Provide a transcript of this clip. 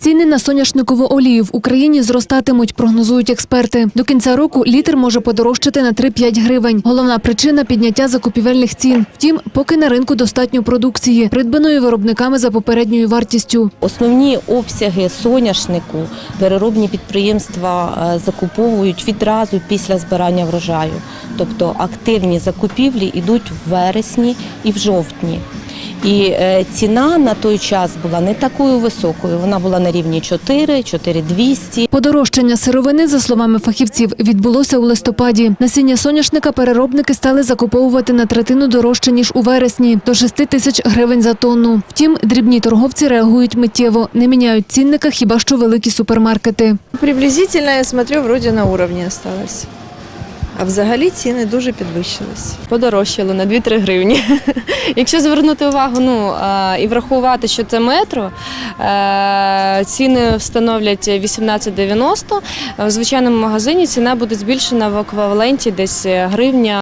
Ціни на соняшникову олію в Україні зростатимуть, прогнозують експерти. До кінця року літр може подорожчати на 3-5 гривень. Головна причина підняття закупівельних цін. Втім, поки на ринку достатньо продукції, придбаної виробниками за попередньою вартістю. Основні обсяги соняшнику переробні підприємства е, закуповують відразу після збирання врожаю. Тобто активні закупівлі йдуть в вересні і в жовтні. І е, ціна на той час була не такою високою. Вона була на рівні 4, 4200. Подорожчання сировини, за словами фахівців, відбулося у листопаді. Насіння соняшника переробники стали закуповувати на третину дорожче ніж у вересні до 6 тисяч гривень за тонну. Втім, дрібні торговці реагують миттєво, не міняють цінника хіба що великі супермаркети. Приблизительно, я смотрю, вроде на уровні осталось. А взагалі ціни дуже підвищились. подорожчало на 2-3 гривні. Якщо звернути увагу ну, і врахувати, що це метро, е, ціни встановлять 18,90. В звичайному магазині ціна буде збільшена в еквіваленті десь гривня